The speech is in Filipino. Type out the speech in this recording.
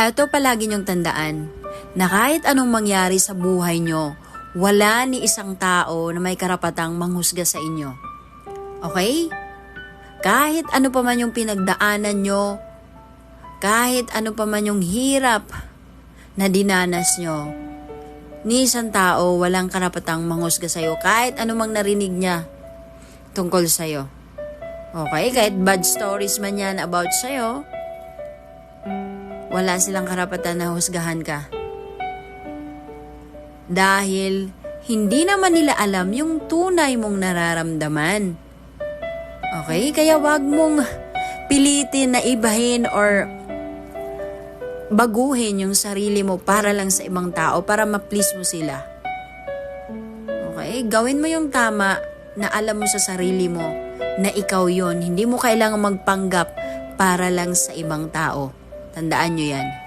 Eto palagi niyong tandaan na kahit anong mangyari sa buhay nyo, wala ni isang tao na may karapatang manghusga sa inyo. Okay? Kahit ano pa man yung pinagdaanan nyo, kahit ano pa man yung hirap na dinanas nyo, ni isang tao walang karapatang manghusga sa'yo kahit anumang narinig niya tungkol sa'yo. Okay? Kahit bad stories man yan about sa'yo, wala silang karapatan na husgahan ka. Dahil hindi naman nila alam yung tunay mong nararamdaman. Okay? Kaya wag mong pilitin na ibahin or baguhin yung sarili mo para lang sa ibang tao, para ma-please mo sila. Okay? Gawin mo yung tama na alam mo sa sarili mo na ikaw yon. Hindi mo kailangang magpanggap para lang sa ibang tao. Tandaan nyo yan.